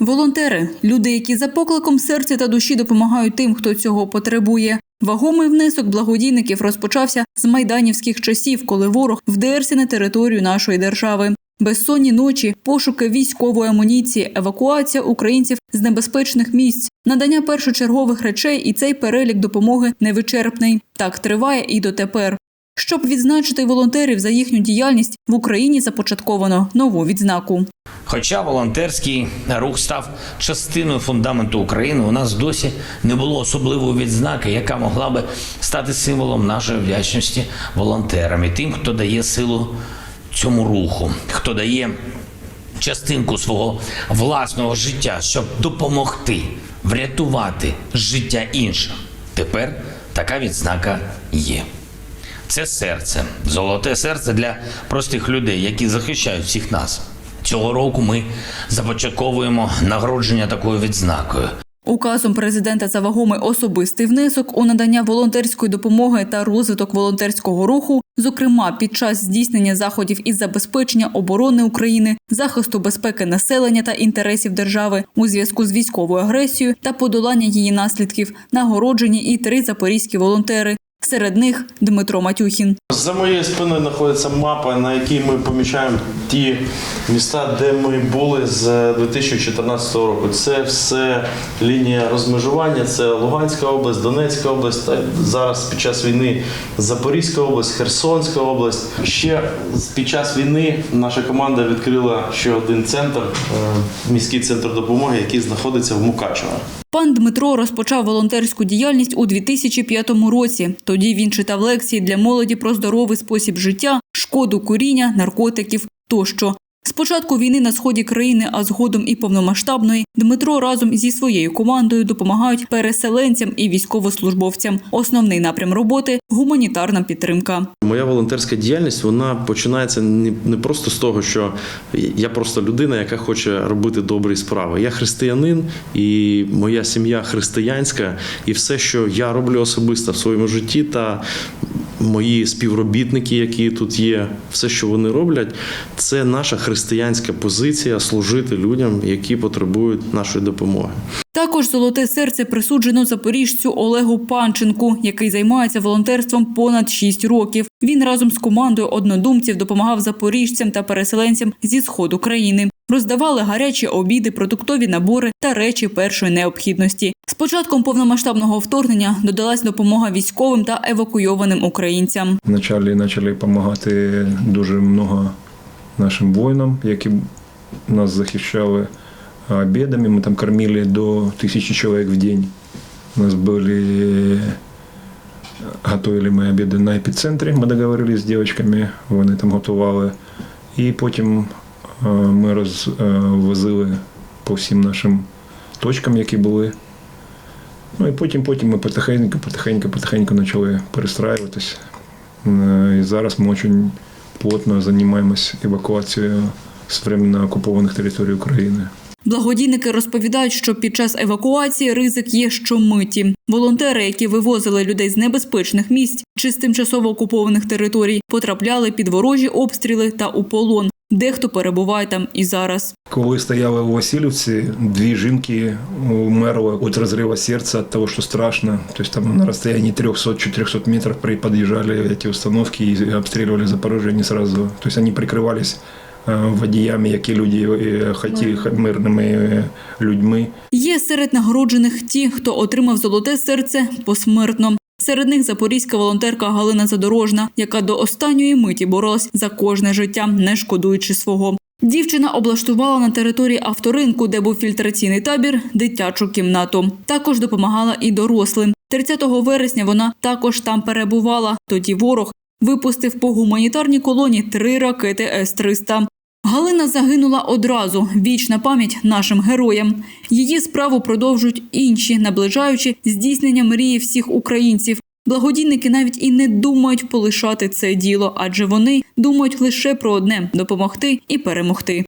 Волонтери люди, які за покликом серця та душі допомагають тим, хто цього потребує. Вагомий внесок благодійників розпочався з майданівських часів, коли ворог вдерся на територію нашої держави. Безсонні ночі, пошуки військової амуніції, евакуація українців з небезпечних місць, надання першочергових речей і цей перелік допомоги невичерпний. Так триває і дотепер. Щоб відзначити волонтерів за їхню діяльність, в Україні започатковано нову відзнаку. Хоча волонтерський рух став частиною фундаменту України, у нас досі не було особливої відзнаки, яка могла би стати символом нашої вдячності волонтерам і тим, хто дає силу цьому руху, хто дає частинку свого власного життя, щоб допомогти врятувати життя інших. Тепер така відзнака є. Це серце, золоте серце для простих людей, які захищають всіх нас. Цього року ми започатковуємо нагородження такою відзнакою. Указом президента за вагомий особистий внесок у надання волонтерської допомоги та розвиток волонтерського руху, зокрема під час здійснення заходів із забезпечення оборони України, захисту безпеки населення та інтересів держави у зв'язку з військовою агресією та подолання її наслідків, нагороджені і три запорізькі волонтери. Серед них Дмитро Матюхін. За моєю спиною знаходиться мапа, на якій ми помічаємо ті міста, де ми були з 2014 року. Це все лінія розмежування, це Луганська область, Донецька область, та зараз під час війни Запорізька область, Херсонська область. Ще під час війни наша команда відкрила ще один центр, е, міський центр допомоги, який знаходиться в Мукачево. Пан Дмитро розпочав волонтерську діяльність у 2005 році. Тоді він читав лекції для молоді про здоровий спосіб життя, шкоду куріння, наркотиків тощо. З початку війни на сході країни, а згодом і повномасштабної, Дмитро разом зі своєю командою допомагають переселенцям і військовослужбовцям. Основний напрям роботи гуманітарна підтримка. Моя волонтерська діяльність вона починається не, не просто з того, що я просто людина, яка хоче робити добрі справи. Я християнин, і моя сім'я християнська, і все, що я роблю особисто в своєму житті, та мої співробітники, які тут є, все, що вони роблять, це наша християнська позиція служити людям, які потребують нашої допомоги. Також золоте серце присуджено запоріжцю Олегу Панченку, який займається волонтерством понад 6 років. Він разом з командою однодумців допомагав запоріжцям та переселенцям зі сходу країни. Роздавали гарячі обіди, продуктові набори та речі першої необхідності. З початком повномасштабного вторгнення додалась допомога військовим та евакуйованим українцям. Вначалі почали допомагати дуже много нашим воїнам, які нас захищали обідами. Ми там кормили до тисячі чоловік в день. У нас були готували ми обіди на епіцентрі. Ми договорились з дівчатками, вони там готували. І потім ми розвозили по всім нашим точкам, які були. Ну і потім, потім ми потихеньку, потихеньку, потихеньку почали перестраюватись. Е, І зараз ми дуже плотно займаємось евакуацією з временно окупованих територій України. Благодійники розповідають, що під час евакуації ризик є щомиті. Волонтери, які вивозили людей з небезпечних місць чи з тимчасово окупованих територій, потрапляли під ворожі обстріли та у полон. Дехто перебуває там і зараз. Коли стояли у Васильівці, дві жінки умерли від розриву серця від того, що страшно. Тобто там на розстоянні 300-400 метрів під'їжджали ці установки і обстрілювали Запорожжя не сразу. Тобто вони прикривались е, водіями, які люди е, хотіли мирними е, людьми. Є серед нагороджених ті, хто отримав золоте серце посмертно. Серед них запорізька волонтерка Галина Задорожна, яка до останньої миті боролась за кожне життя, не шкодуючи свого. Дівчина облаштувала на території авторинку, де був фільтраційний табір, дитячу кімнату. Також допомагала і дорослим. 30 вересня вона також там перебувала. Тоді ворог випустив по гуманітарній колоні три ракети С-300. Галина загинула одразу. Вічна пам'ять нашим героям. Її справу продовжують інші, наближаючи здійснення мрії всіх українців. Благодійники навіть і не думають полишати це діло, адже вони думають лише про одне допомогти і перемогти.